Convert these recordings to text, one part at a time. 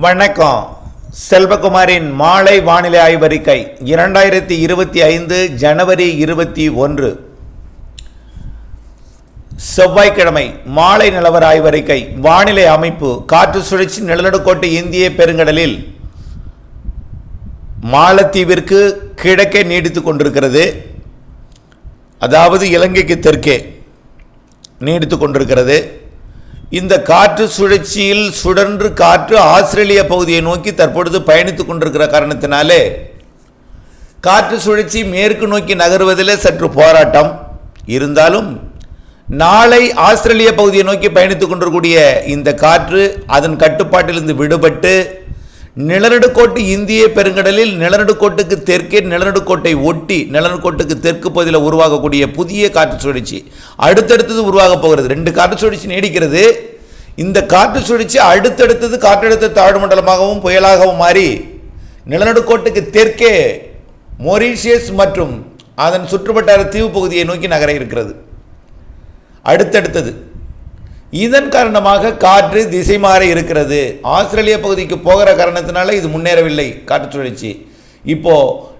வணக்கம். செல்வகுமாரின் மாலை வானிலை ஆய்வறிக்கை இரண்டாயிரத்தி இருபத்தி ஐந்து ஜனவரி இருபத்தி ஒன்று. செவ்வாய்க்கிழமை மாலை நிலவர ஆய்வறிக்கை வானிலை அமைப்பு காற்று சுழற்சி நிலநடுக்கோட்டு இந்திய பெருங்கடலில் மாலத்தீவிற்கு கிழக்கே நீடித்துக் கொண்டிருக்கிறது. அதாவது இலங்கைக்கு தெற்கே நீடித்துக் கொண்டிருக்கிறது. இந்த காற்று சுழற்சியில் சுழன்று காற்று ஆஸ்திரேலிய பகுதியை நோக்கி தற்பொழுது பயணித்துக் கொண்டிருக்கிற காரணத்தினாலே காற்று சுழற்சி மேற்கு நோக்கி நகருவதிலே சற்று போராட்டம். இருந்தாலும் நாளை ஆஸ்திரேலிய பகுதியை நோக்கி பயணித்துக் கொண்டிருக்கூடிய இந்த காற்று அதன் கட்டுப்பாட்டிலிருந்து விடுபட்டு நிலநடுக்கோட்டு இந்திய பெருங்கடலில் நிலநடுக்கோட்டுக்கு தெற்கே நிலநடுக்கோட்டை ஒட்டி நிலநடுக்கோட்டுக்கு தெற்கு பகுதியில் உருவாகக்கூடிய புதிய காற்று சுழற்சி. அடுத்தடுத்தது உருவாகப் போகிறது. ரெண்டு காற்று சுழற்சி நீடிக்கிறது. இந்த காற்று சுழற்சி அடுத்தடுத்தது காற்றழுத்த தாழ்வு மண்டலமாகவும் புயலாகவும் மாறி நிலநடுக்கோட்டுக்கு தெற்கே மொரீஷியஸ் மற்றும் அதன் சுற்றுவட்டார தீவு பகுதியை நோக்கி நகர இருக்கிறது. அடுத்தடுத்தது இதன் காரணமாக காற்று திசை மாற இருக்கிறது. ஆஸ்திரேலிய பகுதிக்கு போகிற காரணத்தினால இது முன்னேறவில்லை. காற்று சுழற்சி. இப்போ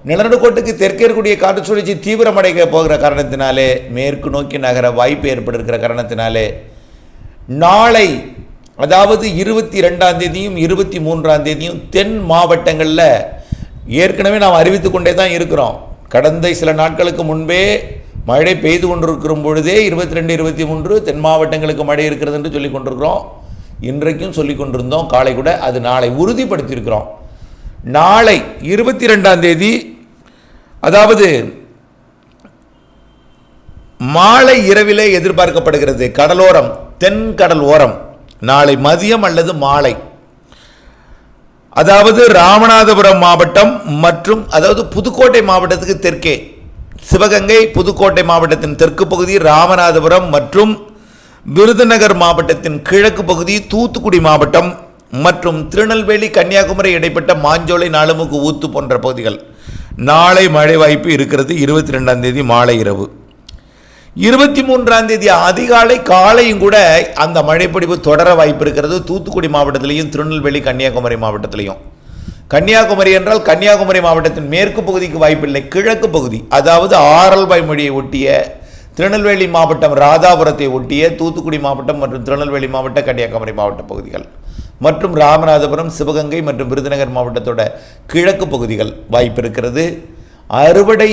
நிலநடுக்கோட்டுக்கு தெற்கே இருக்கக்கூடிய காற்று சுழற்சி தீவிரமடைய போகிற காரணத்தினாலே மேற்கு நோக்கி நகர வாய்ப்பு ஏற்பட்டிருக்கிற காரணத்தினாலே நாளை அதாவது இருபத்தி ரெண்டாம் தேதியும் இருபத்தி மூன்றாம் தேதியும் தென் மாவட்டங்களில் ஏற்கனவே நாம் அறிவித்து கொண்டே தான் இருக்கிறோம். கடந்த சில நாட்களுக்கு முன்பே மழை பெய்து கொண்டிருக்கிற பொழுதே இருபத்தி ரெண்டு இருபத்தி மூன்று தென் மாவட்டங்களுக்கு மழை இருக்கிறது என்று சொல்லி கொண்டிருக்கிறோம். இன்றைக்கும் சொல்லி கொண்டிருந்தோம். காலை கூட அது நாளை உறுதிப்படுத்தியிருக்கிறோம். நாளை இருபத்தி ரெண்டாம் தேதி அதாவது மாலை இரவிலே எதிர்பார்க்கப்படுகிறது. கடலோரம் தென் கடல் ஓரம். நாளை மதியம் அல்லது மாலை. அதாவது ராமநாதபுரம் மாவட்டம் மற்றும் அதாவது புதுக்கோட்டை மாவட்டத்துக்கு தெற்கே. சிவகங்கை புதுக்கோட்டை மாவட்டத்தின் தெற்கு பகுதி ராமநாதபுரம் மற்றும் விருதுநகர் மாவட்டத்தின் கிழக்கு பகுதி தூத்துக்குடி மாவட்டம் மற்றும் திருநெல்வேலி கன்னியாகுமரி இடைப்பட்ட மாஞ்சோலை நாலுமுக்கு ஊத்து போன்ற பகுதிகள். நாளை மழை வாய்ப்பு இருக்கிறது. இருபத்தி ரெண்டாம் தேதி மாலை இரவு. இருபத்தி மூன்றாம் தேதி அதிகாலை காலையும் கூட அந்த மழைப்பொடிவு தொடர வாய்ப்பு இருக்கிறது. தூத்துக்குடி மாவட்டத்திலையும் திருநெல்வேலி கன்னியாகுமரி மாவட்டத்திலையும். கன்னியாகுமரி என்றால் கன்னியாகுமரி மாவட்டத்தின் மேற்கு பகுதிக்கு வாய்ப்பில்லை கிழக்கு பகுதி. அதாவது ஆரல்வாய் மொழியை ஒட்டிய திருநெல்வேலி மாவட்டம் ராதாபுரத்தை ஒட்டிய தூத்துக்குடி மாவட்டம் மற்றும் திருநெல்வேலி மாவட்ட கன்னியாகுமரி மாவட்ட பகுதிகள். மற்றும் ராமநாதபுரம் சிவகங்கை மற்றும் விருதுநகர் மாவட்டத்தோட கிழக்கு பகுதிகள் வாய்ப்பு இருக்கிறது அறுவடை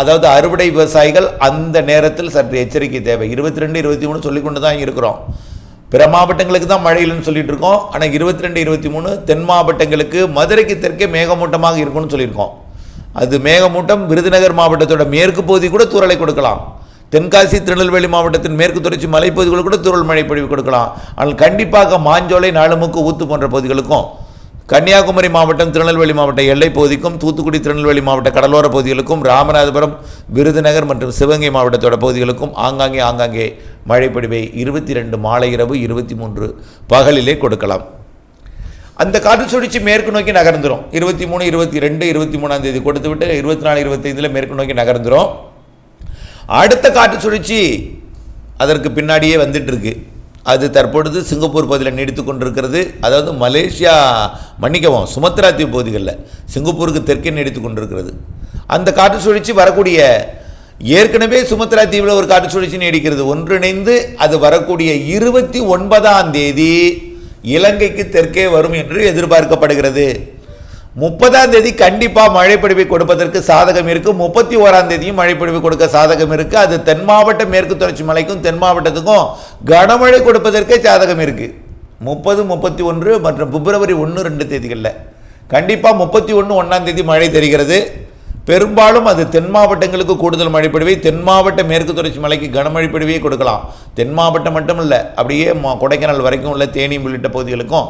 அதாவது அறுவடை விவசாயிகள் அந்த நேரத்தில் சற்று எச்சரிக்கை தேவை. இருபத்தி ரெண்டு இருபத்தி மூணு சொல்லிக்கொண்டு தான் இருக்கிறோம். பிற மாவட்டங்களுக்கு தான் மழை இல்லைன்னு சொல்லிட்டு இருக்கோம். ஆனால் இருபத்தி ரெண்டு இருபத்தி மூணு தென் மாவட்டங்களுக்கு மதுரைக்கு தெற்கே மேகமூட்டமாக இருக்கும்னு சொல்லியிருக்கோம். அது மேகமூட்டம் விருதுநகர் மாவட்டத்தோட மேற்கு பகுதி கூட தூரலை கொடுக்கலாம். தென்காசி திருநெல்வேலி மாவட்டத்தின் மேற்கு தொடர்ச்சி மலைப்பகுதிகள் கூட தூரல் மழை பொழிவு கொடுக்கலாம். ஆனால் கண்டிப்பாக மாஞ்சோலை நாலுமுக்கு ஊத்து போன்ற பகுதிகளுக்கும் கன்னியாகுமரி மாவட்டம் திருநெல்வேலி மாவட்ட எல்லைப் பகுதிக்கும் தூத்துக்குடி திருநெல்வேலி மாவட்ட கடலோர பகுதிகளுக்கும் ராமநாதபுரம் விருதுநகர் மற்றும் சிவகங்கை மாவட்டத்தோட பகுதிகளுக்கும் ஆங்காங்கே ஆங்காங்கே மழைப்பொழிவை இருபத்தி ரெண்டு மாலை இரவு இருபத்தி மூன்று பகலிலே கொடுக்கலாம். அந்த காற்று சுழற்சி மேற்கு நோக்கி நகர்ந்துடும் இருபத்தி மூணு இருபத்தி ரெண்டு இருபத்தி மூணாம் தேதி கொடுத்து விட்டு இருபத்தி நாலு இருபத்தைந்தில் மேற்கு நோக்கி நகர்ந்துடும் அடுத்த காற்று சுழற்சி அதற்கு பின்னாடியே வந்துட்டு இருக்கு அது தற்பொழுது சிங்கப்பூர் பகுதியில் நீடித்து கொண்டிருக்கிறது. அதாவது மலேசியா மன்னிக்கவும் சுமத்ரா தீவு பகுதிகளில் சிங்கப்பூருக்கு தெற்கே நீடித்து கொண்டிருக்கிறது. அந்த காற்று சுழற்சி வரக்கூடிய ஏற்கனவே சுமத்ரா தீவில் ஒரு காற்று சுழற்சி நீடிக்கிறது. ஒன்றிணைந்து அது வரக்கூடிய இருபத்தி ஒன்பதாம் தேதி இலங்கைக்கு தெற்கே வரும் என்று எதிர்பார்க்கப்படுகிறது. முப்பதாம் தேதி கண்டிப்பாக மழைப்பொழிவை கொடுப்பதற்கு சாதகம் இருக்குது முப்பத்தி ஓராம் தேதியும் மழைப்பொழிவு கொடுக்க சாதகம் இருக்குது அது தென் மாவட்ட மேற்கு தொடர்ச்சி மலைக்கும் தென் மாவட்டத்துக்கும் கனமழை கொடுப்பதற்கே சாதகம் இருக்குது முப்பது முப்பத்தி ஒன்று மற்றும் பிப்ரவரி ஒன்று ரெண்டு தேதிகளில். கண்டிப்பாக முப்பத்தி ஒன்று ஒன்றாம் தேதி மழை தெரிகிறது. பெரும்பாலும் அது தென் மாவட்டங்களுக்கு கூடுதல் மழைப்பொழிவை தென் மாவட்ட மேற்கு தொடர்ச்சி மலைக்கு கனமழை பொழிவையே கொடுக்கலாம். தென் மாவட்டம் மட்டும் இல்லை அப்படியே கொடைக்கானல் வரைக்கும் உள்ள தேனி உள்ளிட்ட பகுதிகளுக்கும்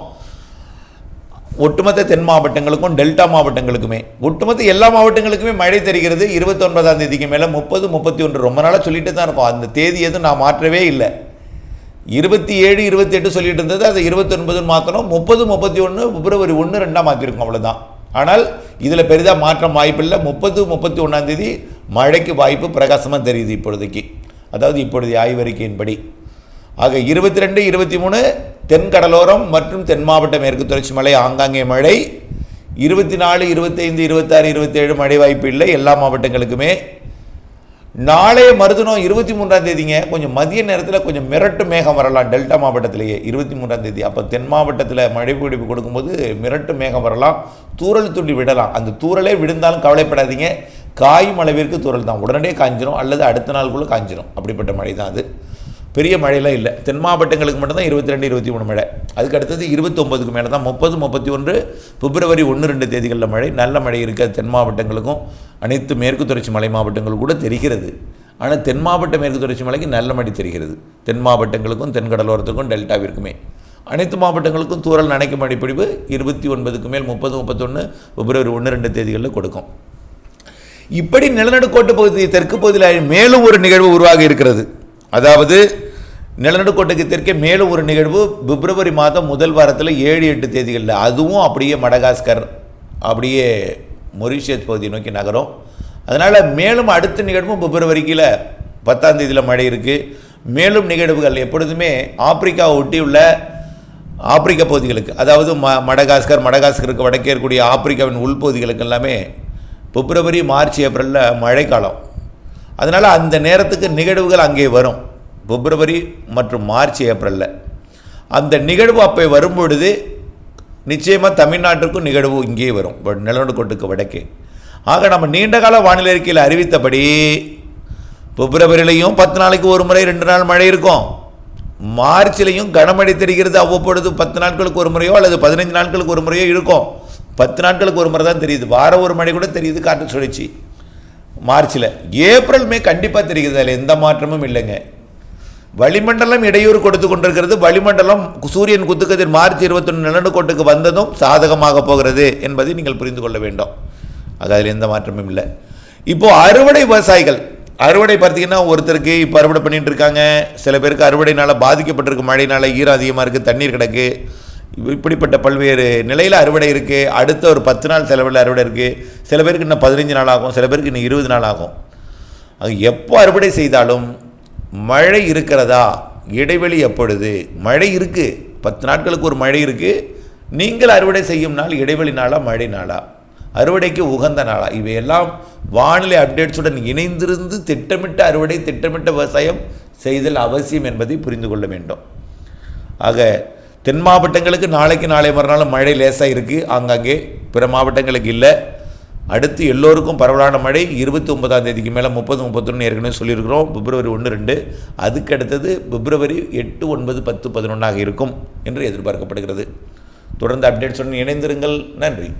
ஒட்டுமொத்த தென் மாவட்டங்களுக்கும் டெல்டா மாவட்டங்களுக்குமே. ஒட்டுமொத்த எல்லா மாவட்டங்களுக்குமே மழை தெரிகிறது. இருபத்தொன்பதாம் தேதிக்கு மேலே முப்பது முப்பத்தி ஒன்று ரொம்ப நாளாக சொல்லிட்டு தான் இருக்கும். அந்த தேதி எதுவும் நான் மாற்றவே இல்லை. இருபத்தி ஏழு இருபத்தி எட்டு சொல்லிட்டு இருந்தது. அதை இருபத்தொன்பதுன்னு மாற்றணும் முப்பது முப்பத்தி ஒன்று பிப்ரவரி ஒன்று ரெண்டாக மாற்றிருக்கோம் அவ்வளோதான் ஆனால் இதில் பெரிதாக மாற்றம் வாய்ப்பில்லை. முப்பது முப்பத்தி ஒன்றாந்தேதி மழைக்கு வாய்ப்பு பிரகாசமாக தெரியுது இப்பொழுதைக்கு. அதாவது இப்பொழுது ஆய்வறிக்கையின்படி. ஆக இருபத்தி ரெண்டு இருபத்தி மூணு தென்கடலோரம் மற்றும் தென் மாவட்ட மேற்கு தொடர்ச்சி மலை ஆங்காங்கே மழை. இருபத்தி நாலு இருபத்தைந்து இருபத்தாறு இருபத்தேழு மழை வாய்ப்பு இல்லை. எல்லா மாவட்டங்களுக்குமே நாளைய மருதனம் இருபத்தி மூன்றாம் தேதிங்க. கொஞ்சம் மதிய நேரத்தில் கொஞ்சம் மிரட்டு மேகம் வரலாம். டெல்டா மாவட்டத்திலேயே இருபத்தி மூன்றாம் தேதி. அப்போ தென் மாவட்டத்தில் மழை பிடிப்பு கொடுக்கும்போது மிரட்டு மேகம் வரலாம். தூறல் துண்டி விடலாம். அந்த தூறலே விழுந்தாலும் கவலைப்படாதீங்க. காயும் அளவிற்கு தூரல் தான். உடனே காஞ்சிரும். அல்லது அடுத்த நாளுக்குள்ளே காஞ்சிரும். அப்படிப்பட்ட மழை தான் அது. பெரிய மழையெல்லாம் இல்லை. தென் மாவட்டங்களுக்கு மட்டும்தான் இருபத்தி ரெண்டு இருபத்தி மூணு மழை. அதுக்கு அடுத்தது இருபத்தொம்பதுக்கு மேலே தான் முப்பது முப்பத்தி ஒன்று பிப்ரவரி ஒன்று ரெண்டு தேதிகளில் மழை. நல்ல மழை இருக்காது தென் மாவட்டங்களுக்கும் அனைத்து மேற்கு தொடர்ச்சி மலை மாவட்டங்கள் கூட தெரிகிறது. ஆனால் தென் மாவட்ட மேற்கு தொடர்ச்சி மலைக்கு நல்ல மழை தெரிகிறது. தென் மாவட்டங்களுக்கும் தென்கடலோரத்துக்கும் டெல்டாவிற்குமே. அனைத்து மாவட்டங்களுக்கும் தூரல் நனைக்கும் மழை இருபத்தி ஒன்பதுக்கு மேல் முப்பது முப்பத்தொன்று பிப்ரவரி ஒன்று ரெண்டு தேதிகளில் கொடுக்கும். இப்படி நிலநடுக்கோட்டு பகுதி தெற்கு பகுதியில் மேலும் ஒரு நிகழ்வு உருவாகி இருக்கிறது. அதாவது நிலநடுக்கோட்டுக்கு தெற்கே மேலும் ஒரு நிகழ்வு பிப்ரவரி மாதம் முதல் வாரத்தில் ஏழு எட்டு தேதிகளில். அதுவும் அப்படியே மடகாஸ்கர் அப்படியே மொரிஷியஸ் பகுதியை நோக்கி நகரும். அதனால் மேலும் அடுத்த நிகழ்வும் பிப்ரவரிக்கில் பத்தாம் தேதியில் மழை இருக்குது மேலும் நிகழ்வுகள் எப்பொழுதுமே ஆப்பிரிக்காவை ஒட்டியுள்ள ஆப்பிரிக்க பகுதிகளுக்கு அதாவது ம மடகாஸ்கர் மடகாஸ்கருக்கு வடக்கே இருக்கக்கூடிய ஆப்பிரிக்காவின் உள்பகுதிகளுக்கு எல்லாமே பிப்ரவரி மார்ச் ஏப்ரலில் மழைக்காலம். அதனால் அந்த நேரத்துக்கு நிகழ்வுகள் அங்கே வரும். பிப்ரவரி மற்றும் மார்ச் ஏப்ரலில். அந்த நிகழ்வு அப்போ வரும்பொழுது நிச்சயமாக தமிழ்நாட்டிற்கும் நிகழ்வு இங்கே வரும். நிலநடுக்கோட்டுக்கு வடக்கே. ஆக நம்ம நீண்டகால வானிலை அறிக்கையில் அறிவித்தபடி பிப்ரவரியிலையும் பத்து நாளைக்கு ஒரு முறை ரெண்டு நாள் மழை இருக்கும். மார்ச்லேயும் கனமழை தெரிகிறது அவ்வப்பொழுது பத்து நாட்களுக்கு ஒரு முறையோ அல்லது பதினஞ்சு நாட்களுக்கு ஒரு முறையோ இருக்கும். பத்து நாட்களுக்கு ஒரு முறை தான் தெரியுது. வாரம் ஒரு மழை கூட தெரியுது காற்று சுழற்சி. மார்ச்சில். ஏப்ரல் மே கண்டிப்பாக தெரிகிறது அதில் எந்த மாற்றமும் இல்லைங்க. வளிமண்டலம் இடையூறு கொடுத்து கொண்டிருக்கிறது. வளிமண்டலம் சூரியன் குத்துக்கதிர் மார்ச் இருபத்தொன்று நிலநடுக்கோட்டுக்கு வந்ததும் சாதகமாக போகிறது என்பதை நீங்கள் புரிந்து கொள்ள வேண்டும். அது அதில் எந்த மாற்றமும் இல்லை. இப்போது அறுவடை விவசாயிகள் அறுவடை பார்த்தீங்கன்னா ஒருத்தருக்கு இப்போ அறுவடை பண்ணிகிட்டு இருக்காங்க. சில பேருக்கு அறுவடைனால் பாதிக்கப்பட்டிருக்கு. மழையினால் ஈரம் அதிகமாக இருக்குது தண்ணீர் கிடக்கு. இப்படிப்பட்ட பல்வேறு நிலையில் அறுவடை இருக்குது அடுத்த ஒரு பத்து நாள் செலவில் அறுவடை இருக்குது சில பேருக்கு இன்னும் பதினஞ்சு நாள் ஆகும் சில பேருக்கு இன்னும் இருபது நாள் ஆகும். அது எப்போ அறுவடை செய்தாலும் மழை இருக்கிறதா? இடைவெளி எப்பொழுது? மழை இருக்குது பத்து நாட்களுக்கு ஒரு மழை இருக்குது நீங்கள் அறுவடை செய்யும் நாள் இடைவெளி நாளா மழை நாளா? அறுவடைக்கு உகந்த நாளா? இவையெல்லாம் வானிலை அப்டேட்ஸுடன் இணைந்திருந்து திட்டமிட்ட அறுவடை திட்டமிட்ட விவசாயம் செய்தல் அவசியம் என்பதை புரிந்து கொள்ள வேண்டும். ஆக தென் மாவட்டங்களுக்கு நாளைக்கு நாளை மறுநாள் மழை லேசாக இருக்குது ஆங்காங்கே பிற மாவட்டங்களுக்கு இல்லை. அடுத்து எல்லோருக்கும் பரவலான மழை. இருபத்தி ஒன்பதாம் தேதிக்கு மேலே முப்பது முப்பத்தொன்று ஏற்கனவே சொல்லியிருக்கிறோம். பிப்ரவரி ஒன்று ரெண்டு. அதுக்கு அடுத்தது பிப்ரவரி எட்டு ஒன்பது பத்து பதினொன்றாக இருக்கும் என்று எதிர்பார்க்கப்படுகிறது. தொடர்ந்து அப்டேட்ஸுடன் இணைந்திருங்கள். நன்றி.